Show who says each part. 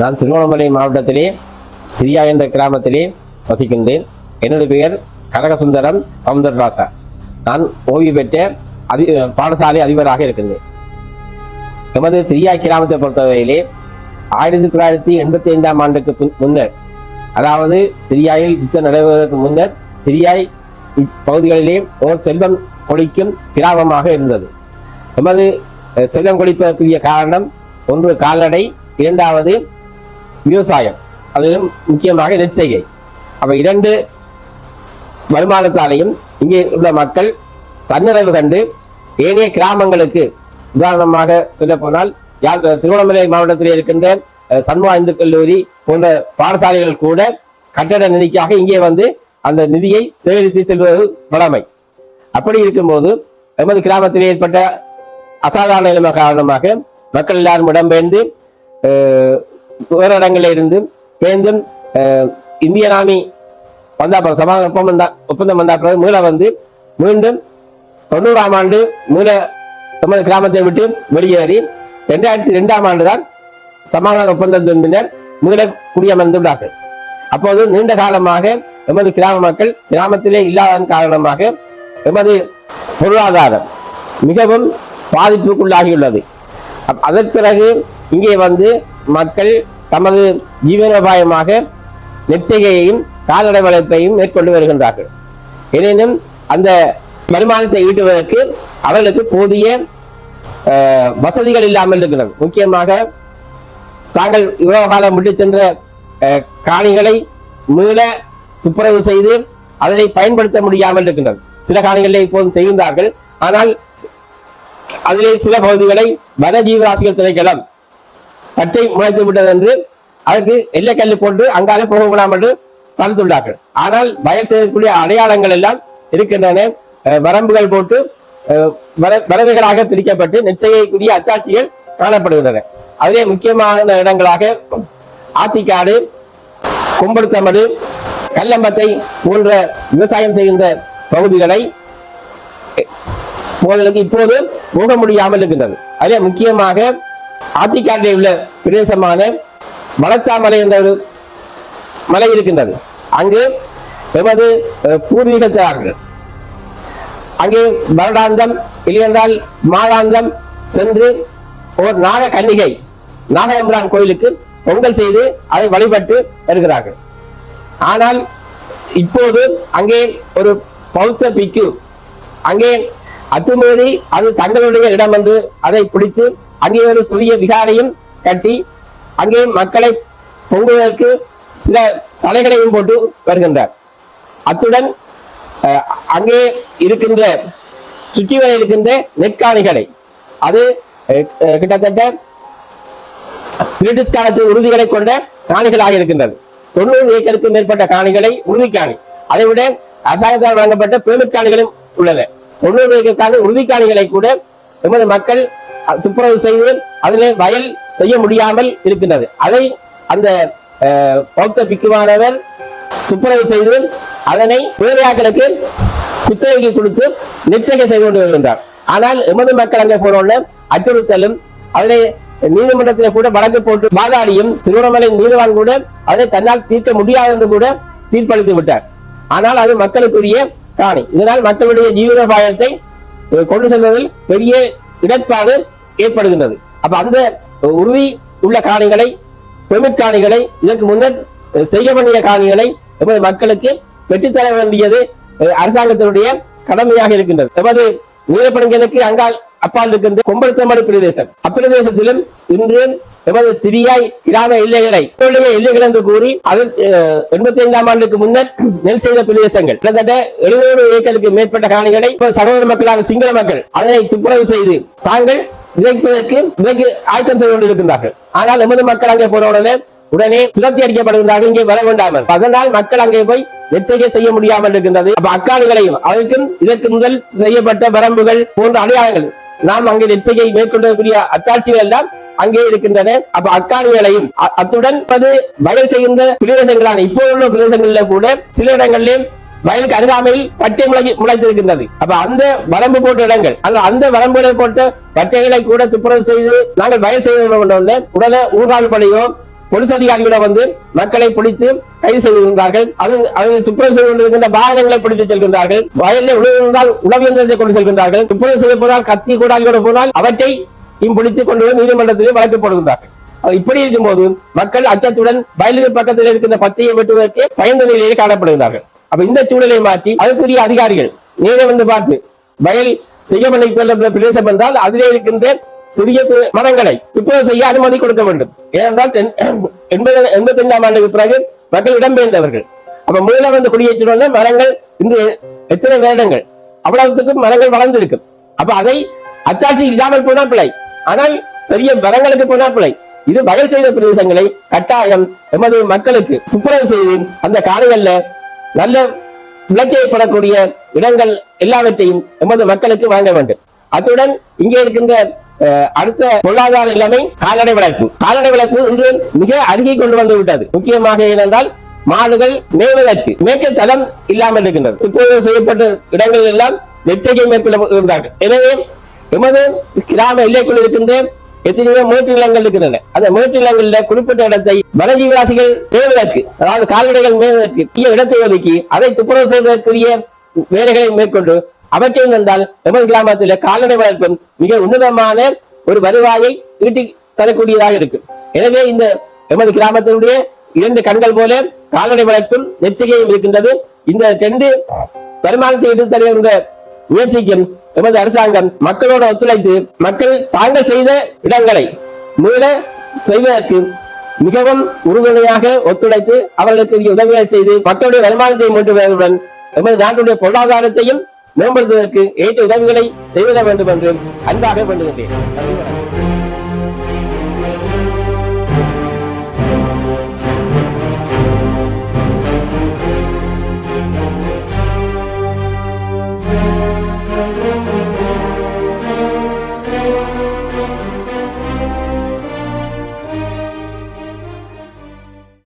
Speaker 1: நான் திருவண்ணாமலை மாவட்டத்திலே திரியா என்ற கிராமத்திலே வசிக்கின்றேன். என்னுடைய பெயர் கனகசுந்தரம் சவுந்தரராசா நான் ஓய்வு பெற்ற அதி பாடசாலை அதிபராக இருக்கின்றேன். எமது திரியா கிராமத்தை பொறுத்தவரையிலே ஆயிரத்தி தொள்ளாயிரத்தி எண்பத்தி ஐந்தாம் ஆண்டுக்கு முன்னர் அதாவது திரியாயில் யுத்தம் நடைபெறுவதற்கு முன்னர் திரியாய் பகுதிகளிலே ஓர் செல்வம் கொழிக்கும் கிராமமாக இருந்தது. எமது செல்வம் கொளிப்பதற்குரிய காரணம் ஒன்று கால்நடை இரண்டாவது விவசாயம். அது முக்கியமாக நெற்செய்கை. அப்போ இரண்டு வருமானத்தாலையும் இங்கே உள்ள மக்கள் தன்னிறைவு கண்டு ஏனைய கிராமங்களுக்கு உதாரணமாக சொல்ல போனால் யாழ் திருவண்ணாமலை மாவட்டத்தில் இருக்கின்ற அஹ், சண்முகா இந்து கல்லூரி போன்ற பாடசாலைகள் கூட கட்டட நிதிக்காக இங்கே வந்து அந்த நிதியை சேகரித்து செல்வது கடமை அப்படி இருக்கும்போது எமது கிராமத்தில் ஏற்பட்ட அசாதாரண நிலைமை காரணமாக மக்கள் எல்லாரும் இடம்பெயர்ந்து வேறு இடங்களில் இருந்து பேந்தும் இந்திய நாமி வந்தா பிறகு சமாதான ஒப்பந்தம் தான் ஒப்பந்தம் வந்தா பிறகு மீள வந்து மீண்டும் தொண்ணூறாம் ஆண்டு மீள நமது கிராமத்தை விட்டு வெளியேறி ரெண்டாயிரத்தி ரெண்டாம் ஆண்டு தான் சமாதான ஒப்பந்தத்தினர் மீள குடியமர்ந்து விட்டார்கள் அப்போது நீண்ட காலமாக எமது கிராம மக்கள் கிராமத்திலே இல்லாதன் காரணமாக எமது பொருளாதாரம் மிகவும் பாதிப்புக்குள்ளாகியுள்ளது. அப்- அதன் பிறகு இங்கே வந்து மக்கள் தமது ஜீவனோபாயமாக நெற்செய்கையையும் கால்நடை வளர்ப்பையும் மேற்கொண்டு வருகின்றார்கள். எனினும் அந்த வருமானத்தை ஈட்டுவதற்கு அவர்களுக்கு போதிய வசதிகள் இல்லாமல் இருக்கிறது. முக்கியமாக தாங்கள் இவ்வளவு காலம் விட்டு சென்ற காணிகளை மீள துப்புரவு செய்து அதனை பயன்படுத்த முடியாமல் இருக்கின்றது. சில காணிகளை இப்போதும் செய்கின்றார்கள். ஆனால் அதிலே சில பகுதிகளை வன ஜீவராசிகள் திணைக்களம் பட்டை முளைத்து விட்டது என்று அதற்கு எல்லைக்கல்லு போட்டு அங்காலே போக விடாமல் என்று விட்டார்கள் ஆனால் வயல் செய்யக்கூடிய அடையாளங்கள் எல்லாம் இருக்கின்றன. வரம்புகள் போட்டு வர- வரவுகளாக பிரிக்கப்பட்டு நிச்சயக்கூடிய அத்தாட்சிகள் காணப்படுகின்றன. அதிலே முக்கியமான இடங்களாக ஆத்திக்காடு கும்படுத்தமடு கல்லம்பத்தை போன்ற விவசாயம் செய்கின்ற பகுதிகளை இப்போது போக முடியாமல் இருக்கின்றது. அதிலே முக்கியமாக ஆத்திக்காட்டில் உள்ள பிரதேசமான மலத்தாமலை என்ற ஒரு மலை இருக்கின்றது. அங்கு எமது பூர்வீகத்தார்கள். அங்கே வருடாந்தம் இல்லையென்றால் மாதாந்தம் சென்று ஒரு நாக கன்னிகை நாகயம்பிரான் கோயிலுக்கு பொங்கல் செய்து அதை வழிபட்டு வருகிறார்கள். ஆனால் இப்போது அங்கே ஒரு பௌத்த பிக்கு அங்கே அத்துமீறி அது தங்களுடைய இடம் என்று அதை பிடித்து அங்கே ஒரு சிறிய விகாரையும் கட்டி அங்கே மக்களை பொங்குவதற்கு சில தலைகளையும் போட்டு வருகின்றார். அத்துடன் அங்கே இருக்கின்ற சுற்றி வர இருக்கின்ற நெற்காணிகளை அது கிட்டத்தட்ட பிரிட்டிஷ் காலத்து உறுதிகளை கொண்ட காணிகளாக இருக்கின்றது. தொண்ணூறு ஏக்கருக்கு மேற்பட்ட காணிகளை உறுதி காணி அதை விட அரசாங்கத்தால் வழங்கப்பட்ட பெருமிட் காணிகளும் உள்ளன. தொண்ணூறு உறுதிக்காணிகளை கூட எமது மக்கள் துப்புரவு செய்து அதிலே வயல் செய்ய முடியாமல் இருக்கின்றது. அதை அந்த பௌத்த பிக்குமானவர் துப்புரவு செய்து அதனை பேரையாக்களுக்கு குத்தகைக்கு கொடுத்து நிச்சயம் செய்து கொண்டு வருகின்றார். ஆனால் எமது மக்கள் அங்கே போனோட அச்சுறுத்தலும் அதனை நீதிமன்றத்தில் கூட வழக்கு போட்டு வாதாடியும் திருவண்ணாமலை நீதிவான் கூட அதை தன்னால் தீர்க்க முடியாது என்று கூட தீர்ப்பளித்து விட்டார். ஆனால் அது மக்களுக்குரிய காணி. இதனால் மக்களுடைய ஜீவனோபாயத்தை அஹ், கொண்டு செல்வதில் பெரிய இடர்பாடு ஏற்படுகின்றது. அப்ப அந்த உறுதி உள்ள காணிகளை பெமிட் காணிகளை இதற்கு முன்னர் செய்ய வேண்டிய காணிகளை எமது மக்களுக்கு பெற்றுத்தர வேண்டியது அரசாங்கத்தினுடைய கடமையாக இருக்கின்றது. எமது நீலப்படங்களுக்கு அங்கால் அப்பால் இருக்கின்ற கொம்படுத்தமடு பிரதேசம். அப்பிரதேசத்திலும் இன்று எமது திரியாய் கிராம எல்லைகளை எங்களுடைய எல்லைகள் என்று கூறி அது எண்பத்தி ஐந்தாம் ஆண்டுக்கு முன்னர் நெல் செய்த பிரதேசங்கள். கிட்டத்தட்ட எழுநூறு ஏக்கருக்கு மேற்பட்ட காணிகளை சகோதர மக்களாக சிங்கள மக்கள் அதனை துப்புரவு செய்து தாங்கள் விதைப்பதற்கு விதைக்கு ஆயத்தம் செய்து கொண்டிருக்கின்றார்கள். ஆனால் எமது மக்கள் அங்கே போன உடனே உடனே துரத்தி அடிக்கப்படுகின்றார்கள் இங்கே வர வேண்டாமல். அதனால் மக்கள் அங்கே போய் எச்சரிக்கை செய்ய முடியாமல் இருக்கின்றது. அப்ப அக்காடுகளையும் அதற்கும் இதற்கு முதல் செய்யப்பட்ட வரம்புகள் போன்ற அடையாளங்கள் நாம் அங்கே எச்சரிக்கை மேற்கொள்ளக்கூடிய அத்தாட்சிகள் எல்லாம் அங்கே இருக்கின்றன அப்ப அக்காணிகளையும் அத்துடன் வயல் செய்கின்ற பிரதேசங்களான இப்போ உள்ள பிரதேசங்களில் கூட சில இடங்களிலும் வயலுக்கு அருகாமையில் பட்டை முளை முளைத்திருக்கின்றது. அப்ப அந்த வரம்பு போட்ட இடங்கள் அல்ல அந்த வரம்புகளை போட்ட பட்டைகளை கூட துப்புரவு செய்து நாங்கள் வயல் செய்து கொண்டு உடனே உடனே ஊர்கால் பணியோ போலீஸ் அதிகாரிகளை வந்து மக்களை பிடித்து கைது செய்திருந்தார்கள் அது அது துப்புரவு செய்து கொண்டிருக்கின்ற வாகனங்களை பிடித்து செல்கின்றார்கள். வயலில் உழவிருந்தால் உளவியந்திரத்தை கொண்டு செல்கின்றார்கள். துப்புரவு செய்ய போனால் கத்தி கூட போனால் அவற்றை பிடித்து கொண்டு போய் நீதிமன்றத்திலே வழக்கு போடுகின்றார்கள் இப்படி இப்படி இருக்கும்போது மக்கள் அச்சத்துடன் வயலுக்கு பக்கத்தில் இருக்கின்ற பத்தியை வெட்டுவதற்கு பயந்த நிலையில் காணப்படுகிறார்கள் அப்ப இந்த சூழலை மாற்றி அதற்குரிய அதிகாரிகள் நேரே வந்து பார்த்து வயல் செய்யப்பட்ட பிரதேசம் என்றால் அதிலே இருக்கின்ற சிறிய மரங்களை துப்புரவு செய்ய அனுமதி கொடுக்க வேண்டும். ஏனென்றால் எண்பது எண்பத்தி ஐந்தாம் ஆண்டுக்கு பிறகு மக்கள் இடம்பெயர்ந்தவர்கள் அப்ப முதல்ல வந்து குடியேற்றின மரங்கள் இன்று எத்தனை வருடங்கள்? அவ்வளவுக்கும் மரங்கள் வளர்ந்திருக்கும். அப்ப அதை அச்சாட்சி இல்லாமல் போனா பிழை ஆனால் பெரிய மரங்களுக்கு போனா இது வகை செய்த பிரதேசங்களை கட்டாயம் எமது மக்களுக்கு துப்புரவு செய்து அந்த காலைகள்ல நல்ல விளக்கப்படக்கூடிய இடங்கள் எல்லாவற்றையும் எமது மக்களுக்கு வழங்க வேண்டும். அத்துடன் இங்கே இருக்கின்ற அஹ், அடுத்த பொருளாதார நிலைமை கால்நடை வளர்ப்பு. கால்நடை வளர்ப்பு இன்று மிக அருகே கொண்டு வந்து விட்டது. முக்கியமாக ஏனென்றால் மாடுகள் மேய்வதற்கு மேய்க்க தளம் இல்லாமல் இருக்கின்றது. துப்புரவு செய்யப்பட்ட இடங்கள் எல்லாம் எச்சரிக்கை இருந்தார்கள் எனவே எமது கிராம எல்லைக்குள் இருக்கின்ற எத்தனையோ மேட்டு நிலங்கள் இருக்கின்றன. அந்த மேட்டு நிலங்களில் குறிப்பிட்ட இடத்தை வனஜீவராசிகள் மேய்வதற்கு அதாவது கால்நடைகள் மேல்வதற்கு உரிய இடத்தை ஒதுக்கி அதை துப்புரவு செய்வதற்குரிய வேலைகளை மேற்கொண்டு அவற்றை வந்தால் எமது கிராமத்தில் கால்நடை வளர்ப்பும் மிக உன்னதமான ஒரு வருவாயை ஈட்டி தரக்கூடியதாக இருக்கும் எனவே இந்த எமது கிராமத்தினுடைய இரண்டு கண்கள் போல கால்நடை வளர்ப்பும் நெச்சிகையும் இருக்கின்றது. இந்த ரெண்டு வருமானத்தை ஈட்டு தருகின்ற முயற்சிக்கும் எமது அரசாங்கம் மக்களோட ஒத்துழைத்து மக்கள் தாங்கள் செய்த இடங்களை மீள செய்வதற்கு மிகவும் உறுதுணையாக ஒத்துழைத்து அவர்களுக்கு உதவிகளை செய்து மக்களுடைய வருமானத்தை மூட்டுவதுடன் எமது நாட்டுடைய பொருளாதாரத்தையும் மேம்படுத்துவதற்கு ஏற்ற உதவிகளை செய்திட வேண்டும் என்று அன்பாக வேண்டுகின்றேன். thank you